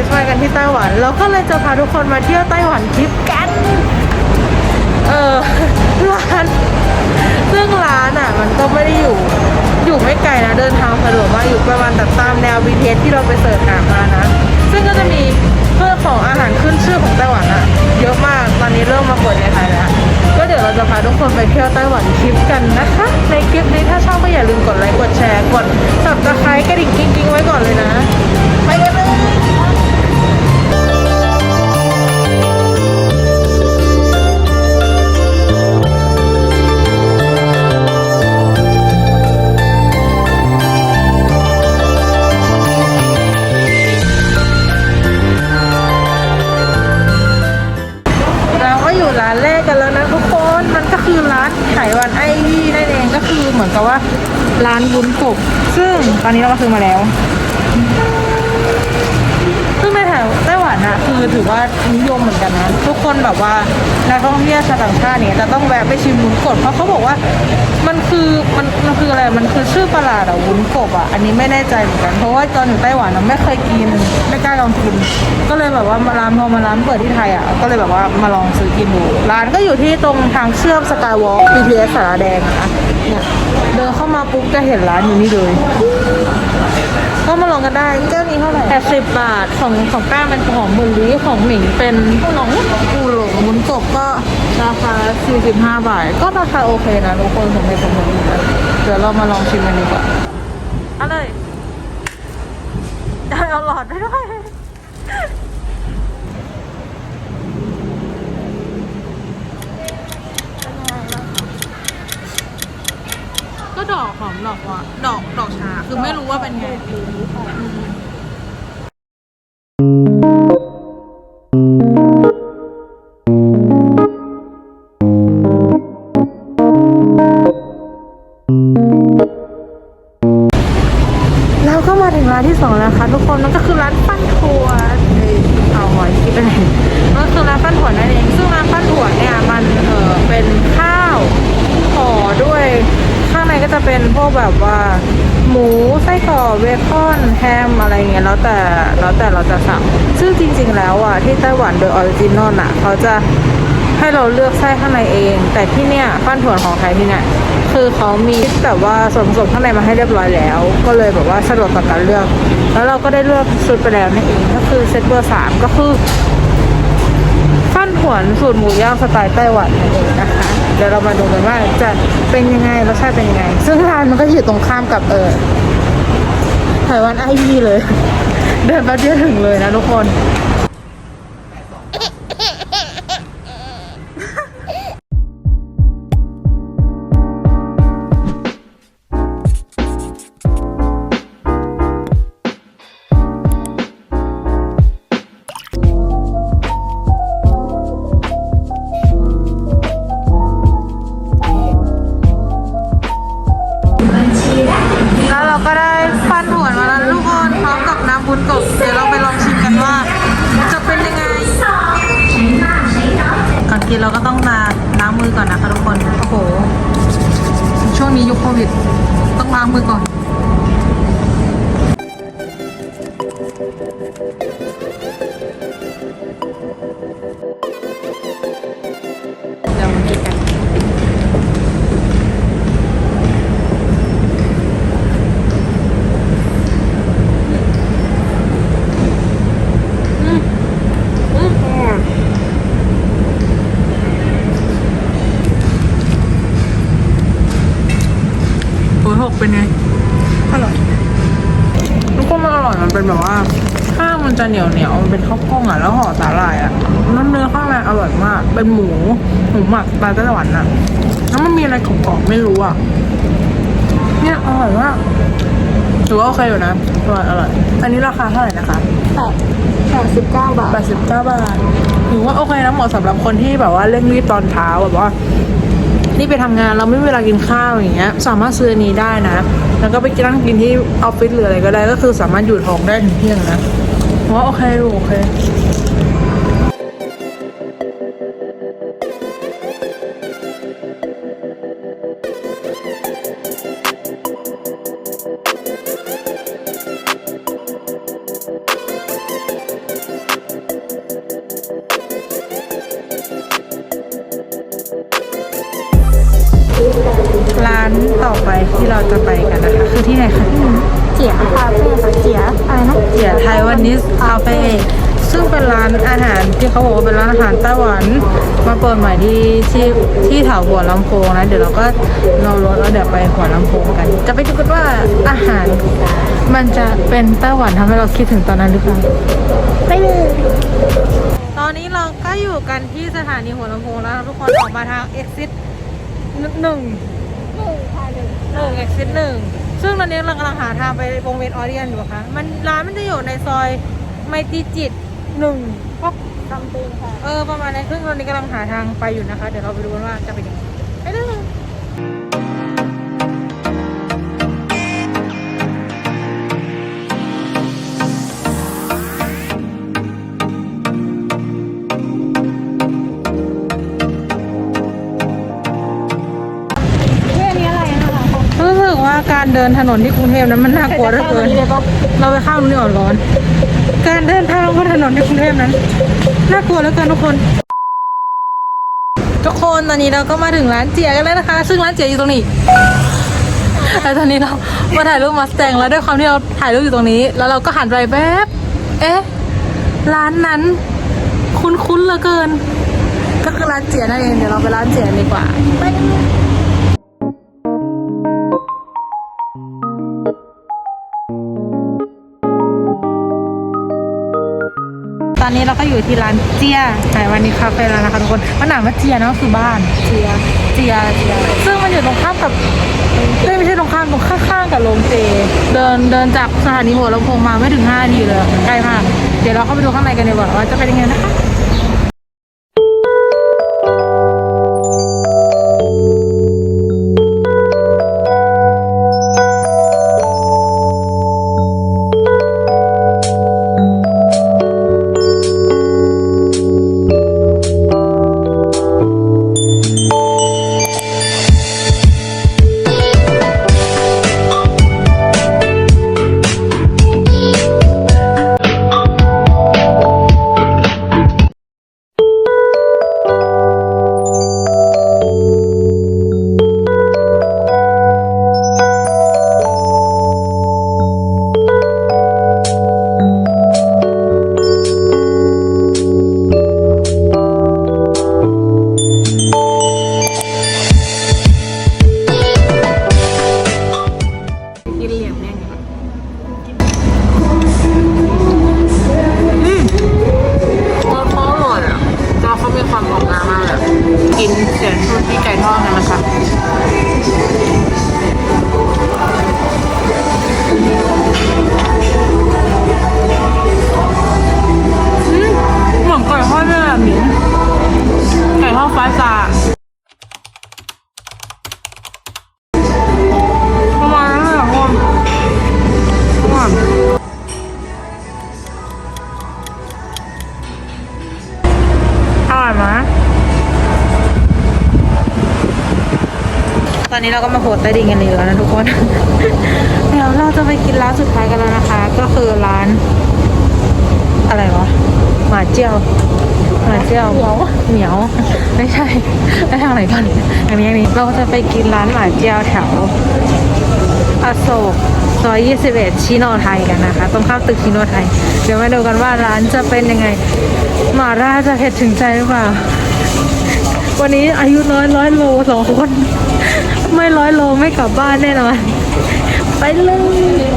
ริสต์มาสกันที่ไต้หวัน เราก็เลยจะพาทุกคนมาเที่ยวไต้หวันทริปกัน เออร้านซึ่งร้านอะ มันก็ไม่ได้อยู่ อยู่ไม่ไกลนะเดินทางสะดวกมากอยู่ประมาณแบบตามแนว BTS ที่เราไปเสิร์ชหามานะ ซึ่งก็จะมีเพื่อของอาหารขึ้นชื่อของไต้หวันอะ เยอะมากตอนนี้เริ่มมาเปิดในไทยแล้วก็เดี๋ยวเราจะพาทุกคนไปเที่ยวไต้หวันทริปกันนะคะ ในคลิปนี้ถ้าชอบก็อย่าลืมกดไลค์กดแชร์กด subscribe กระดิ่งกิ๊งๆไว้ก่อนเลยนะ เหมือนกับว่าร้านวุ้นกบ ซึ่งตอนนี้เราก็ซื้อมาแล้ว ซึ่งในแถวไต้หวันนะคือถือว่านิยมเหมือนกันนะ ทุกคนแบบว่านักท่องเที่ยวชาวต่างชาติเนี่ยจะต้องแวะไปชิมวุ้นกบเพราะเขาบอกว่ามันคือมันมันคืออะไรมันคือชื่อประหลาดอะวุ้นกบอะอันนี้ไม่แน่ใจเหมือนกันเพราะว่าตอนอยู่ไต้หวันเราไม่เคยกินไม่กล้าลองกิน ก็เลยแบบว่ามาร้านพอมาร้านเปิดที่ไทยอะก็เลยแบบว่ามาลองซื้อกินดูร้านก็อยู่ที่ตรงทางเชื่อมสกายวอล์ก BTS สารแดงอะนะ เนี่ยเดินเข้ามาปุ๊บจะเห็นร้านอยู่นี่เลยก็มาลองกันได้แก้วนี้เท่าไหร่80 บาทของของแป้งเป็นของบุลลี่ของหมิงเป็นหนองปูหลงมุนกบก็ราคา 45 บาท ก็ราคาโอเคนะทุกคนผมไม่ผมไม่ดีนะเดี๋ยวเรามาลองชิมกันดีกว่าเอาเลยเอาหลอดไปด้วย ดอกหอมดอกว่าดอกดอกชาคือไม่รู้ว่าเป็นไง เบคอนแฮมอะไรเงี้ยแล้วแต่แล้วแต่เราจะสั่ง ซึ่งจริง ๆ แล้วอะที่ไต้หวันโดยออริจินอลอะเขาจะให้เราเลือกไส้ข้างในเอง แต่ที่เนี่ยปั้นถั่วของไทยที่เนี่ยคือเขามีแบบว่าส่วนผสมข้างในมาให้เรียบร้อยแล้ว ก็เลยแบบว่าสะดวกต่อการเลือก แล้วเราก็ได้เลือกชุดไปแล้วนั่นเองก็คือเซตเบอร์สามก็คือฟั่นหวนสูตรหมูย่างสไตล์ไต้หวันนั่นเองนะคะเดี๋ยวเรามาดูกันว่าจะเป็นยังไงรสชาติเป็นยังไง ซึ่งร้านมันก็อยู่ตรงข้ามกับเออ ไต้หวันไอวีเลย เดินแป๊บเดียวถึงเลยนะทุกคน โควิด ต้องล้างมือก่อนเมันจะเหนียวเหนียวๆมันเป็นข้าวกล้องอะแล้วห่อสาหร่ายอะน้ำเนื้อข้างในอร่อยมาก เป็นหมูหมูหมักปลาไต้หวันอะแล้วมันมีอะไรกรอบๆไม่รู้อะเนี่ยอร่อยมากถือว่าโอเคอยู่นะอร่อยอร่อยอันนี้ราคาเท่าไหร่นะคะแปดสิบเก้าบาท89บาทถือว่าโอเคนะเหมาะสำหรับคนที่แบบว่าเร่งรีบตอนเช้าแบบว่านี่ไปทำงานเราไม่มีเวลากินข้าวอย่างเงี้ย สามารถซื้ออันนี้ได้นะ แล้วก็ไปนั่งกินที่ออฟฟิศหรืออะไรก็ได้ ก็คือสามารถอยู่ท้องได้ถึงเที่ยงนะผม ว่าโอเคดูโอเคร้านต่อไปที่เราจะไปกันนะคะ คือที่ไหนคะพี่มิ้ จียคาเฟ่ค่ะเจียอะไรนะเจียไทยวันนิสคาเฟ่ซึ่งเป็นร้านอาหารที่เขาบอกว่าเป็นร้านอาหารไต้หวันมาเปิดใหม่ที่ที่ที่แถวหัวลำโพงนะ เดี๋ยวเราก็เรารถแล้วเดี๋ยวไปหัวลำโพงกัน จะไปดูกันว่าอาหารมันจะเป็นไต้หวันทำให้เราคิดถึงตอนนั้นหรือเปล่าไปเลยตอนนี้เราก็อยู่กันที่สถานีหัวลำโพงแล้วนะทุกคนออกมาทาง exit หนึ่งหนึ่ง exit หนึ่ง ซึ่งตอนนี้เรากำลังหาทางไปวงเวียนออเดียนอยู่ค่ะมันร้านมันจะอยู่ในซอยไมตรีจิตหนึ่งก็ทำตีนค่ะ เออประมาณนั้นซึ่งตอนนี้กำลังหาทางไปอยู่นะคะ เดี๋ยวเราไปดูกันว่าจะเป็นยังไงไปเลย การเดินถนนที่กรุงเทพนั้นมันน่ากลัวเหลือเกินเราไปข้ามนี่อ่อนร้อน การเดินทางบนถนนในกรุงเทพนั้นน่ากลัวแล้วกันทุกคน ทุกคนตอนนี้เราก็มาถึงร้านเจียกันแล้วนะคะ ซึ่งร้านเจียอยู่ตรงนี้แล้วตอนนี้เรามาถ่ายรูปมาสแตงแล้วด้วยความที่เราถ่ายรูปอยู่ตรงนี้ แล้วเราก็หันไปแป๊บเอ๊ะร้านนั้น คุ้นๆเหลือเกิน ก็คือร้านเจียนั่นเองเดี๋ยวเราไปร้านเจียดีกว่า อนนี้เราก็อยู่ที่ร้านเจียไต้วันนี้คาเฟ่แล้วนะคะทุกคนมันหนามว่าเจียเนาะคือบ้านเจียเจียเจียซึ่งมันอยู่ตรงข้ามกับเอ้ยไม่ใช่ตรงข้ามตรงข้างๆกับโรงเจ เดินเดินจากสถานีหัวลำโพงมาไม่ถึง5นาทีเลยใกล้มาก เดี๋ยวเราเข้าไปดูข้างในกันดีกว่าว่าจะเป็นยังไงนะคะ อนนี้เราก็มาโผล่ใต้ดินกันเลยแล้วนะทุกคน เดี๋ยวเราจะไปกินร้านสุดท้ายกันแล้วนะคะ ก็คือร้าน อะไรวะหมาเจียวหมาเจียวเหนียวเหมียวไม่ใช่ไปทางไหนก่อนอันนี้อันนี้เราจะไปกินร้านหมาเจียวแถวอโศกซอย21 ชิโนไทยกันนะคะ ตรงข้ามตึกชิโนไทย เดี๋ยวมาดูกันว่าร้านจะเป็นยังไง หมาร่าจะเผ็ดถึงใจหรือเปล่า วันนี้อายุร้อยร้อยโลสองคน ไม่ร้อยโลไม่กลับบ้านแน่นอนไปเลย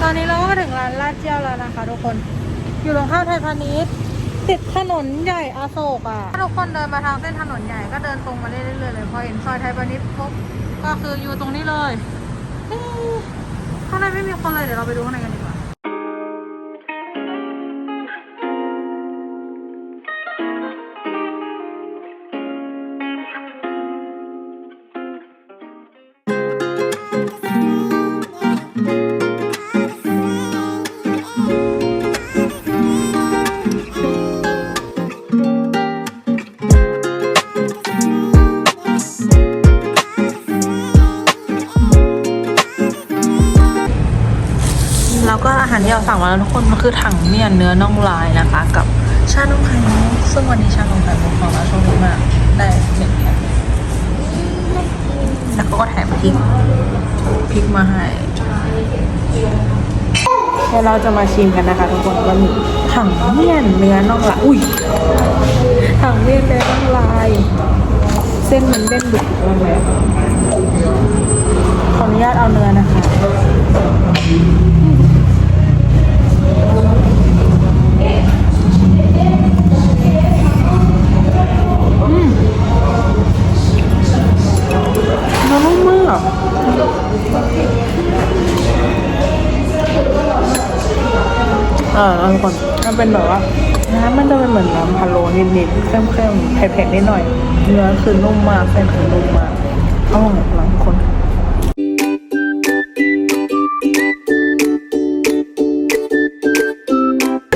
ตอนนี้เราก็มาถึงร้านลาดเจียวแล้วนะคะทุกคน อยู่ตรงข้ามไทยพาณิชย์ ติดถนนใหญ่อโศกอะ ถ้าทุกคนเดินมาทางเส้นถนนใหญ่ก็เดินตรงมาเรื่อยๆเลย พอเห็นซอยไทยพานิชปุ๊บก็คืออยู่ตรงนี้เลยเอ๊ะข้างในไม่มีคนเลยเดี๋ยวเราไปดูข้างในกันดี คือถังเมี่ยนเนื้อน่องลายนะคะ กับชานมไข่มุกซึ่งวันนี้ชานมไข่มุกของเราโชคดีมากได้หนึ่งแพ็คแล้วเขาก็แถมพริกพริกมาให้เดี๋ยวเราจะมาชิมกันนะคะทุกคนว่ามีถังเมี่ยนเนื้อน่องลายอุ้ยถังเมี่ยนเนื้อน่องลาย เส้นมันเด้นดุมากเลย แบบว่าน้ำมันจะเป็นเหมือนน้ำพะโล้นิดๆเข้มๆเผ็ดๆนิดหน่อย เนื้อคือนุ่มมากเส้นคือนุ่มมากอร่อยมากทุกคน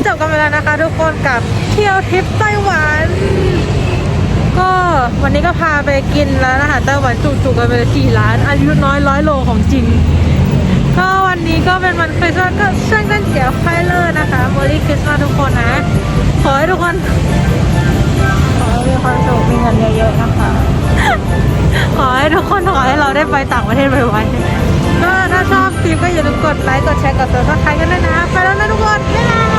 จบกันไปแล้วนะคะทุกคนกับเที่ยวทริปไต้หวันก็วันนี้ก็พาไปกินร้านอาหารไต้หวันจุกๆกันไปสี่ร้านอายุน้อยร้อยโลของจริง ก็เป็นวันคริสต์มาสก็ช่างตั้นเสียไฟเลอร์นะคะโมลี่คริสต์มาสทุกคนนะ ขอให้ทุกคน ขอให้มีความสุขมีเงินเยอะๆนะคะ ขอให้ทุกคนขอให้เราได้ไปต่างประเทศไปวๆก็ถ้าชอบคลิปก็อย่าลืมกดไลค์กดแชร์กดติดตามกันด้วยนะ ไปแล้วนะทุกคนบ๊ายบาย